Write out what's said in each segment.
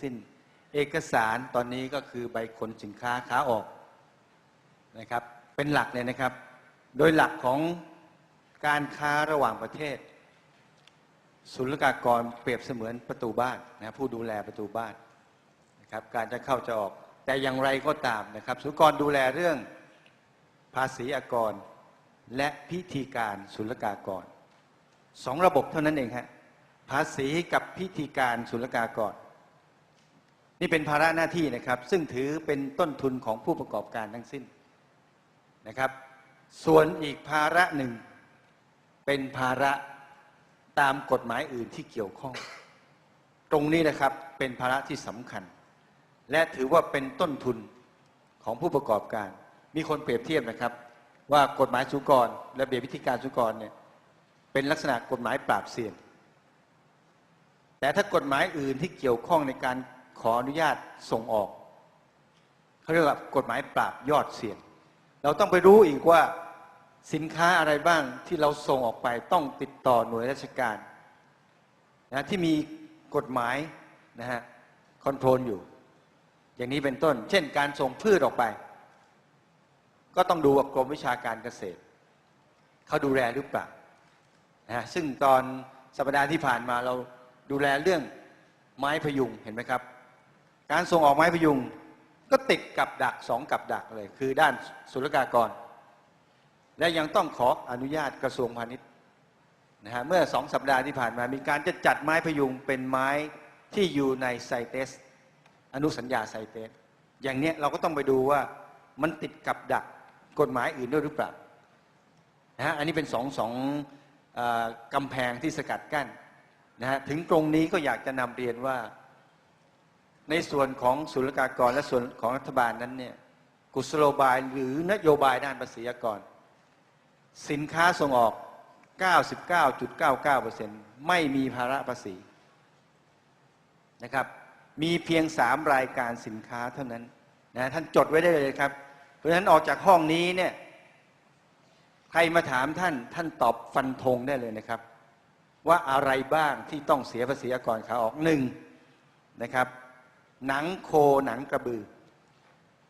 สิ้น เอกสารตอนนี้ก็คือใบขนสินค้าขาออกนะครับ เป็นหลักเลยนะครับ โดยหลักของการค้าระหว่างประเทศ ศุลกากรเปรียบเสมือนประตูบ้านนะผู้ดูแลประตูบ้านนะครับ การจะเข้าจะออกแต่อย่างไรก็ตามนะครับ ศุลกากรดูแลเรื่องภาษีอากร และพิธีการศุลกากรสองระบบเท่านั้นเองฮะภาษีกับพิธีการศุลกากร นี่เป็นภาระหน้าที่นะครับ ซึ่งถือเป็นต้นทุนของผู้ประกอบการทั้งสิ้นนะครับ ส่วนอีกภาระหนึ่ง เป็นภาระตามกฎหมายอื่นที่เกี่ยวข้อง ตรงนี้นะครับเป็นภาระที่สำคัญ และถือว่าเป็นต้นทุนของผู้ประกอบการ มีคนเปรียบเทียบนะครับ ว่ากฎหมายสุกรและเบียบวิธีการสุกรเนี่ยเป็นลักษณะกฎหมายปราบเสี่ยงแต่ถ้ากฎหมายอื่นที่เกี่ยวข้องในการ ขออนุญาตส่งออกเขาเรียกว่ากฎหมายปราบยอดเสี่ยง เราต้องไปรู้อีกว่าสินค้าอะไรบ้างที่เราส่งออกไปต้องติดต่อหน่วยราชการนะที่มีกฎหมายนะฮะคอนโทรลอยู่ อย่างนี้เป็นต้น เช่น การส่งพืชออกไป ก็ต้องดูว่ากรมวิชาการเกษตรเขาดูแลหรือเปล่านะฮะซึ่งตอนสัปดาห์ที่ผ่านมาเราดูแลเรื่องไม้พยุงเห็นไหมครับ การส่งออกไม้พยุงก็ติดกับดักสองกับดักเลย คือด้านศุลกากร และยังต้องขออนุญาตกระทรวงพาณิชย์นะฮะเมื่อสองสัปดาห์ที่ผ่านมามีการจะจัดไม้พยุงเป็นไม้ที่อยู่ในไซเตสอนุสัญญาไซเตสอย่างเนี้ยเราก็ต้องไปดูว่ามันติดกับดักกฎหมายอื่นด้วยหรือเปล่านะฮะอันนี้เป็นสองสองออกำแพงที่สกัดกั้นนะฮะถึงตรงนี้ก็อยากจะนำเรียนว่า ในส่วนของศุลกากรและส่วนของรัฐบาลนั้นเนี่ยกุศโลบายหรือนโยบายด้านภาษีอากร สินค้าส่งออก 99.99%ไม่มีภาระภาษีนะครับ มีเพียง 3 รายการสินค้าเท่านั้นนะท่านจดไว้ได้เลยครับ เพราะฉะนั้นออกจากห้องนี้เนี่ยใครมาถามท่านท่านตอบฟันธงได้เลยนะครับ ว่าอะไรบ้างที่ต้องเสียภาษีอากรขาออกหนึ่งนะครับ หนังโคหนังกระบือ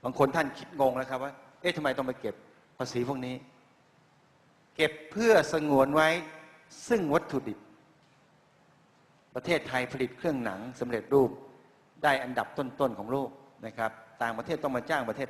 บางคนท่านคิดงงแล้วครับว่า เอ๊ะทำไมต้องไปเก็บภาษีพวกนี้ เก็บเพื่อสงวนไว้ซึ่งวัตถุดิบ ประเทศไทยผลิตเครื่องหนังสำเร็จรูปได้อันดับต้นๆของโลกนะครับ ต่างประเทศต้องมาจ้างประเทศ